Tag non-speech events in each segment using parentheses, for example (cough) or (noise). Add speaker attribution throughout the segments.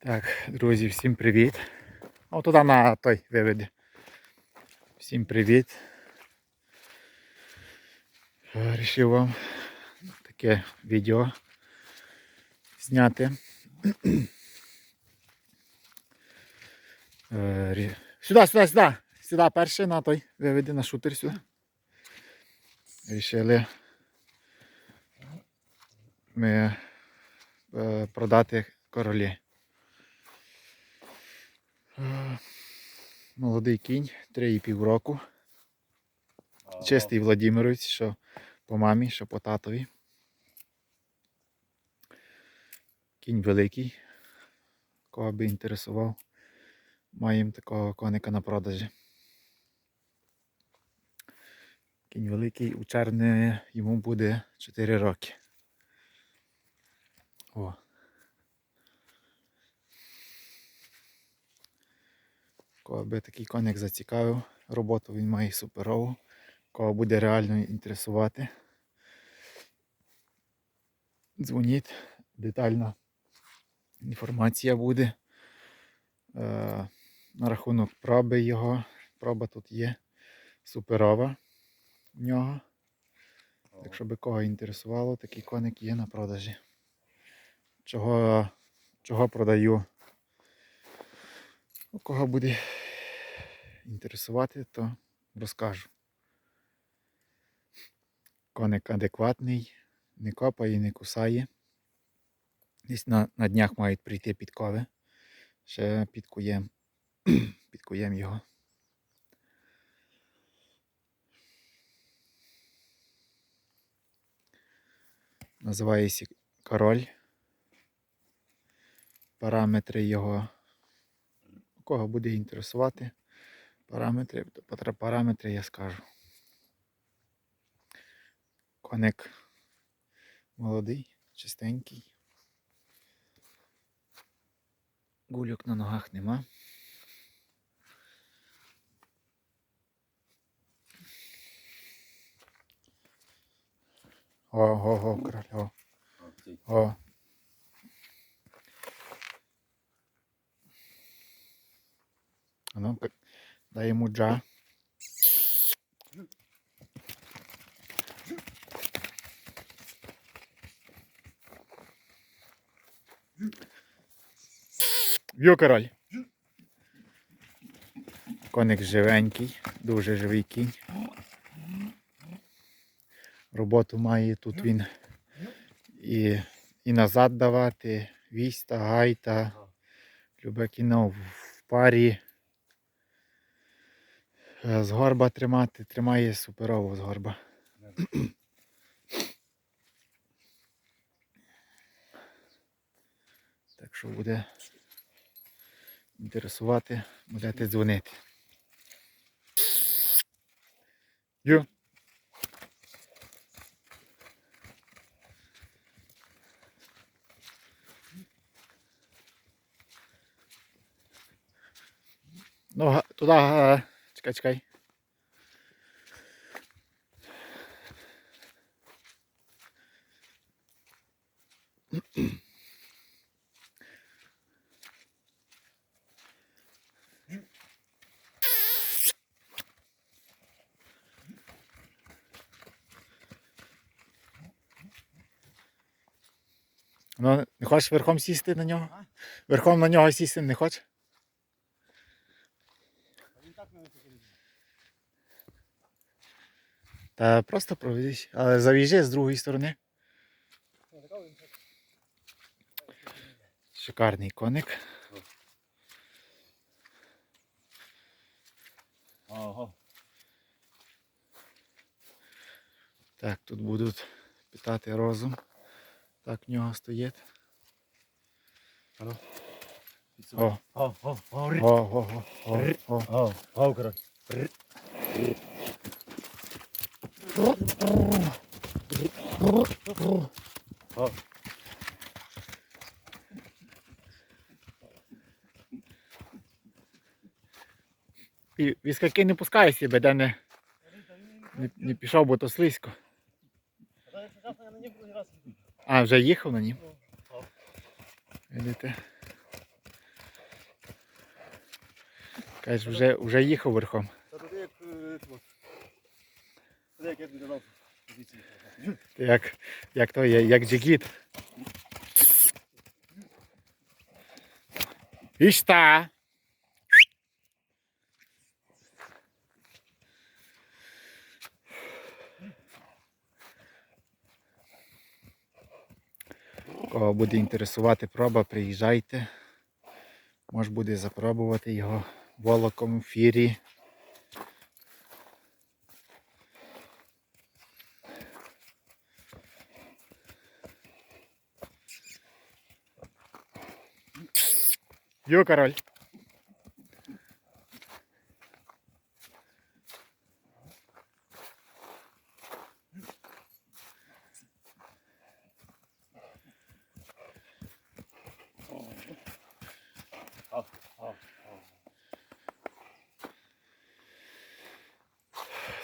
Speaker 1: Так, друзі, всім привіт. О, туди на той виведи. Всім привіт. Рішив вам таке відео зняти. Е, Сюди, сюди, сюди. Сюди перше на той виведи на шутер сюди. Рішили ми е, продати королі. Е, Молодий кінь, 3,5 року. Чистий Владимировець, що по мамі, що по татові. Кінь великий. Кого би інтересував. Маємо такого коника на продажі. Кінь великий, у червні йому буде 4 роки. О. Кого би такий коник зацікавив, роботу він має суперову. Кого буде реально інтересувати. Дзвоніть, детальна інформація буде. Е, на рахунок проби його. Проба тут є суперова в нього. Якщо би кого інтересувало, такий коник є на продажі. Чого, чого продаю? Кого буде інтересувати, то розкажу. Коник адекватний, не копає, не кусає. Десь на, на днях мають прийти підкови. Ще підкуєм, (clears throat) підкуєм його. Називається король. Параметри його. Кого буде інтересувати параметри, параметри я скажу. Коник молодий, чистенький. Гульок на ногах нема. О, о, о, о. О. А ну, ка- дай йому джа. Йо, король. Коник живенький, дуже живий кінь. Роботу має тут він і, і назад давати, віста, гайта, любе кіно в парі. Е, З горба тримати, тримає суперово з горба. Так що буде інтересувати, будете дзвонити. Ю. Ну, туди, чекай, чекай. Ну, не хочеш верхом сісти на нього? Верхом на нього сісти не хочеш?
Speaker 2: Він так мене покинув.
Speaker 1: Та просто проведись. Але завіжи з другої сторони. Шикарний коник.
Speaker 2: Ага.
Speaker 1: Так, тут будуть питати розум. Так в нього стоїть.
Speaker 2: Ано.
Speaker 1: О,
Speaker 2: О, о, о,
Speaker 1: о,
Speaker 2: ри.
Speaker 1: о, о, о, о.
Speaker 2: О, о, короть. О.
Speaker 1: І віскаки не пускає себе, де не, не, не пішов, бо то слизько.
Speaker 2: А,
Speaker 1: вже їхав на нім. Видите? Каже, вже, вже їхав верхом.
Speaker 2: Як, як
Speaker 1: то є, як джигіт. Ішта! Кого буде інтересувати проба, приїжджайте. Може буде запробувати його волоком, фірі. Йо, король.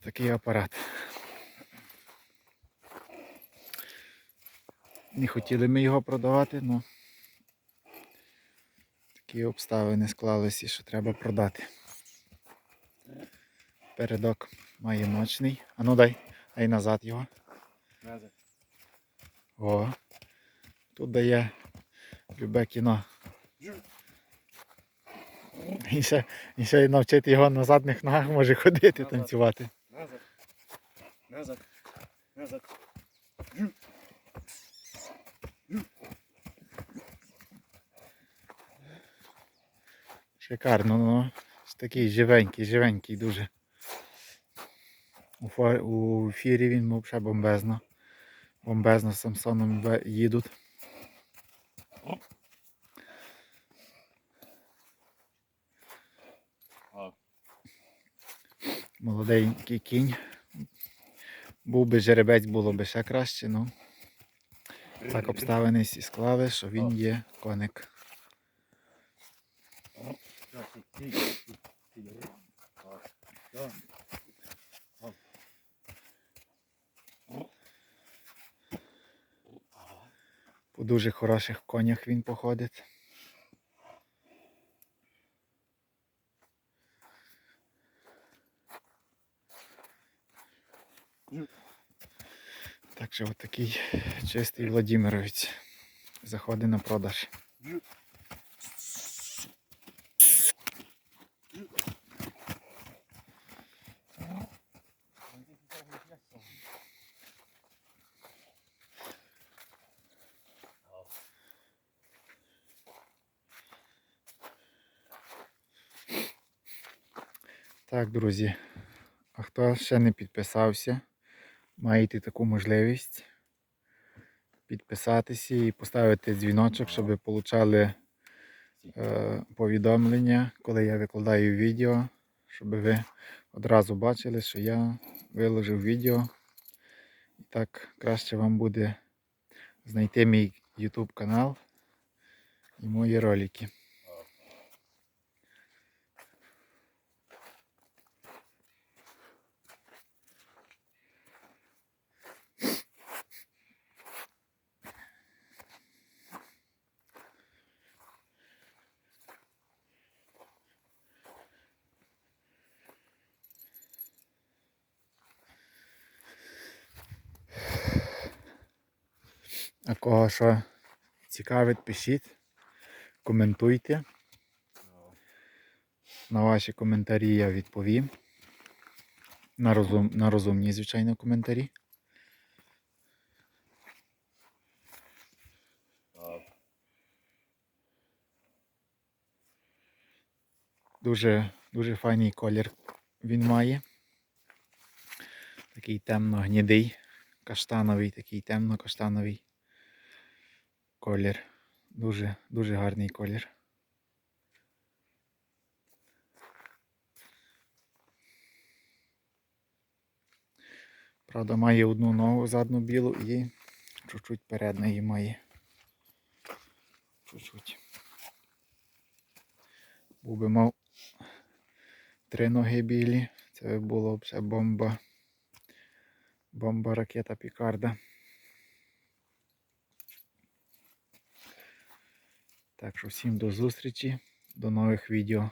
Speaker 1: Такий апарат. Не хотіли ми його продавати, але такі обставини склалися, що треба продати. Передок має ночний. А ну дай, дай назад його.
Speaker 2: Назад.
Speaker 1: О. Тут дає любе кіно. І ще, і ще навчити його на задніх ногах може ходити,
Speaker 2: Назад.
Speaker 1: танцювати.
Speaker 2: Назад. Назад. Назад.
Speaker 1: Шикарно, ну. Такий живенький, живенький дуже. У, фо- у фірі він взагалі бомбезно. Бомбезно з Самсоном їдуть. Молоденький кінь. Був би жеребець, було б ще краще, ну так обставини всі склали, що він є коник.
Speaker 2: Так, ти, ти, ти, ти. А, так.
Speaker 1: По дуже хороших конях він походить. Так що отакий чистий Владимировець заходить на продаж. Так, друзі. А хто ще не підписався, маєте таку можливість підписатися і поставити дзвіночок, щоб получали е, повідомлення, коли я викладаю відео, щоб ви одразу бачили, що я виложив відео. І так краще вам буде знайти мій YouTube канал і мої ролики. А кого що цікавить, пишіть, коментуйте. На ваші коментарі я відповім. На, розум, на розумні, звичайно, коментарі. Дуже, дуже файний колір він має. Такий темно-гнідий, каштановий, такий темно-каштановий колір. Дуже, дуже гарний колір. Правда, має одну ногу задну білу і чуть-чуть передної має. Чуть-чуть. Був би мав три ноги білі. Це було б ще бомба. Бомба ракета Пікарда. Так що всім до зустрічі, до нових відео.